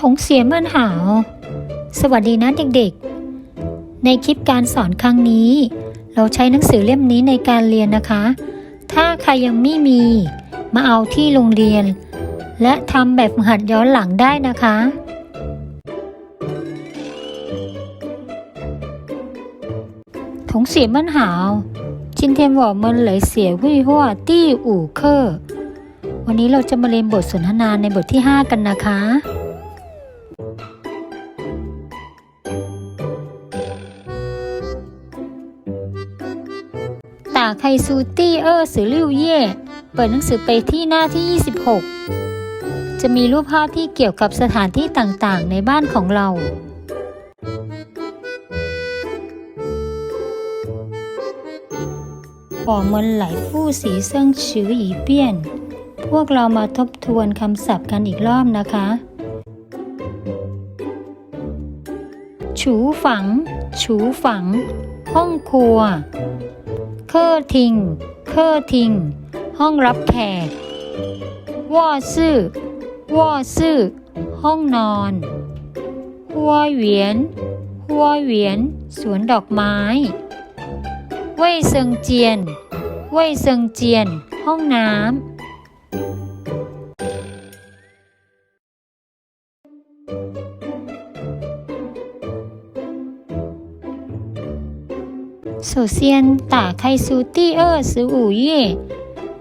ถงเสียมันหาว สวัสดีนะเด็กๆ ในคลิปการสอนครั้งนี้ เราใช้หนังสือเล่มนี้ในการเรียนนะคะ ถ้าใครยังไม่มี มาเอาที่โรงเรียน และทำแบบหัดย้อนหลังได้นะคะถงเสียมันหาวจินเทียนวอมันไหลเสียวิ่หัวตี้อู่เคอวันนี้เราจะมาเรียนบทสนทนาในบทที่ 5 กันนะคะ จากไทซูตี้เออร์สือลิ่วเย่เปิดหนังสือไปที่หน้าที่ 26 จะมีรูปภาพที่เกี่ยวกับสถานที่ต่างๆ ในบ้านของเราบอมนไหลฟู่สีเซิงชื้อหยีเปี้ยน พวกเรามาทบทวนคำศัพท์กันอีกรอบนะคะ ฉูฝัง ฉูฝัง ห้องครัว เคอร์ทิง เคอร์ทิง ห้องรับแขกวอซื่อวอซื่อ ห้องนอนหัวเหวียนหัวเหวียน สวนดอกไม้เว่ยเซิงเจียนเว่ยเซิงเจียน ห้องน้ำ 首先打开书第二十五页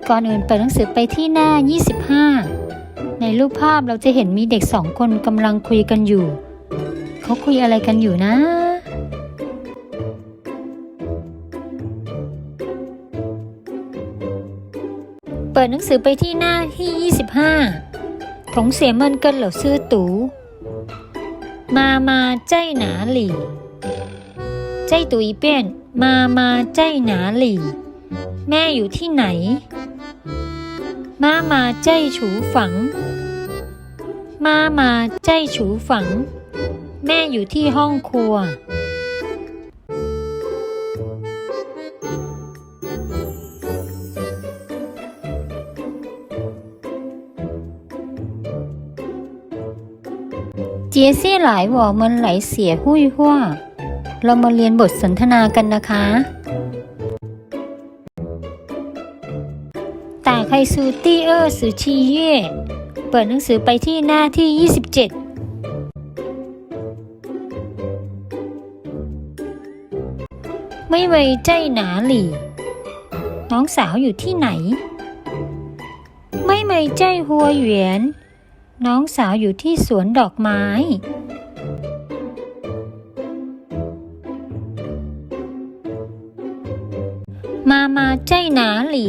ก่อนอื่นเปิดหนังสือไปที่หน้า 25 ในรูปภาพเราจะเห็นมีเด็กสองคนกำลังคุยกันอยู่ เขาคุยอะไรกันอยู่นะ เปิดหนังสือไปที่หน้าที่ 25ถงเสียมันเกินเหล่าซื่อตู มามาใจหนาหลี่ ใจตูอีเปียน มามาใจหนาหลี่ แม่อยู่ที่ไหน มามาใจฉูฝัง มามาใจฉูฝัง แม่อยู่ที่ห้องครัว 接下来我们来写绘画 เรามาเรียนบทสนทนากันนะคะ ตาไคซูตี้เออร์สือชีเย่เปิดหนังสือไปที่หน้าที่ 27ไม่ไว้ใจหนาหลี่ น้องสาวอยู่ที่ไหน ไม่ไว้ใจหัวเหวียน น้องสาวอยู่ที่สวนดอกไม้ มามาใจหนาหลี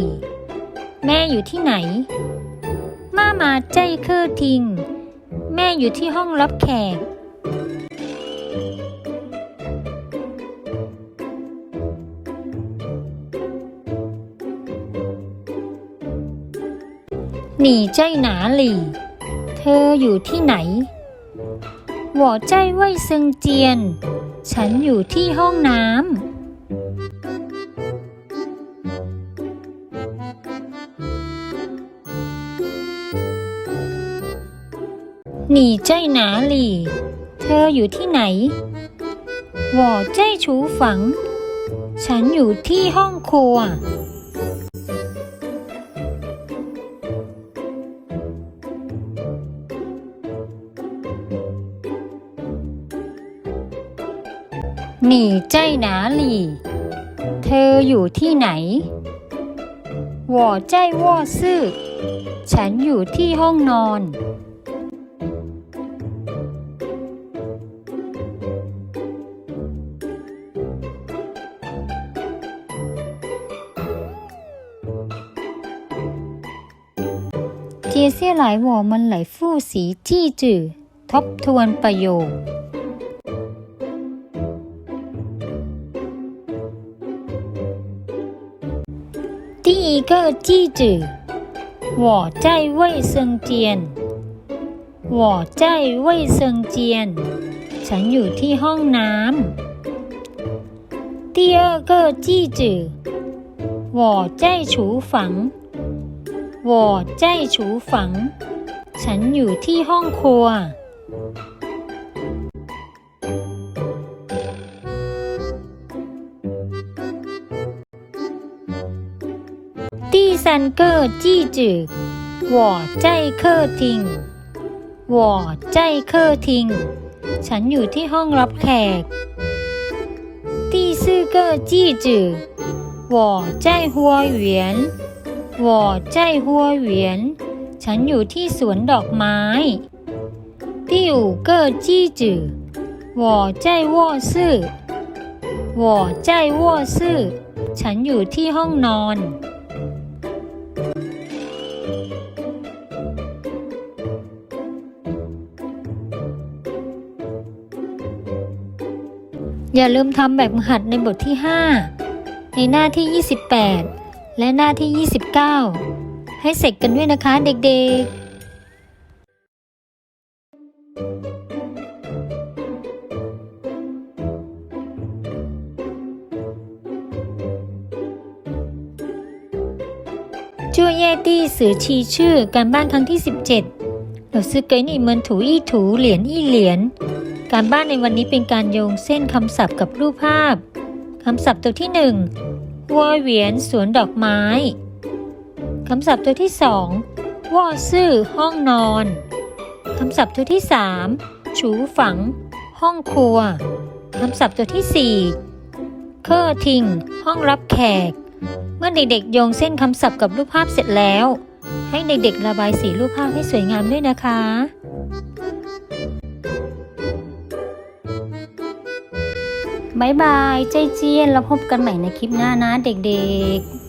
แม่อยู่ที่ไหน มามาใจเคอทิง แม่อยู่ที่ห้องรับแขก หนีใจหนาหลี่ เธออยู่ที่ไหนหัวใจไว้ซึงเจียน ฉันอยู่ที่ห้องน้ำ หนีใจหนเธออยู่ที่ไหน我在厨房ฉันอยู่ที่ห้องครัว หนีใจหนาหลีเธออยู่ที่ไหน我在卧室ฉันอยู่ที่ห้องนอน 接下来我们来复习句子ทบทวนประโยค 第一个句子，我在卫生间。我在卫生间。ฉันอยู่ที่ห้องน้ำ第二个句子，我在厨房。 我在厨房ฉันอยู่ที่ห้องครัว ที่สามก็ร์จี้จือวอใจเคอร์ฉันอยู่ที่ห้องรับแขกที่ซื่อเกอร์จี้จื วอใจหัวเหวียน ฉันอยู่ที่สวนดอกไม้ที่อยู่เกอร์จี้จือวอใจวอซื่ฉันอยู่ที่ห้องนอนอย่าลืมทำแบบหัดในบทที่ 5 ในหน้าที่ 28 และหน้าที่ 29 ให้เสร็จกันด้วยนะคะเด็กๆช่วยแยกที่สื่อชีชื่อการบ้านครั้งที่ 17เราซื้อเกยนี่เหมือนถูอี้ถูเหรียญอี้เหรียญการบ้านในวันนี้เป็นการโยงเส้นคำศัพท์กับรูปภาพ คำศัพท์ตัวที่หนึ่ง วัวเหวียนสวนดอกไม้ คำศัพท์ตัวที่สองว่าซื่อห้องนอน คำศัพท์ตัวที่สามฉูฝัง ห้องครัว คำศัพท์ตัวที่สี่เคอร์ทิง ห้องรับแขก เมื่อเด็กๆโยงเส้นคำศัพท์กับรูปภาพเสร็จแล้ว ให้เด็กๆระบายสีรูปภาพให้สวยงามด้วยนะคะ บายบายใจเจียนแล้วพบกันใหม่ในคลิปหน้านะเด็กๆ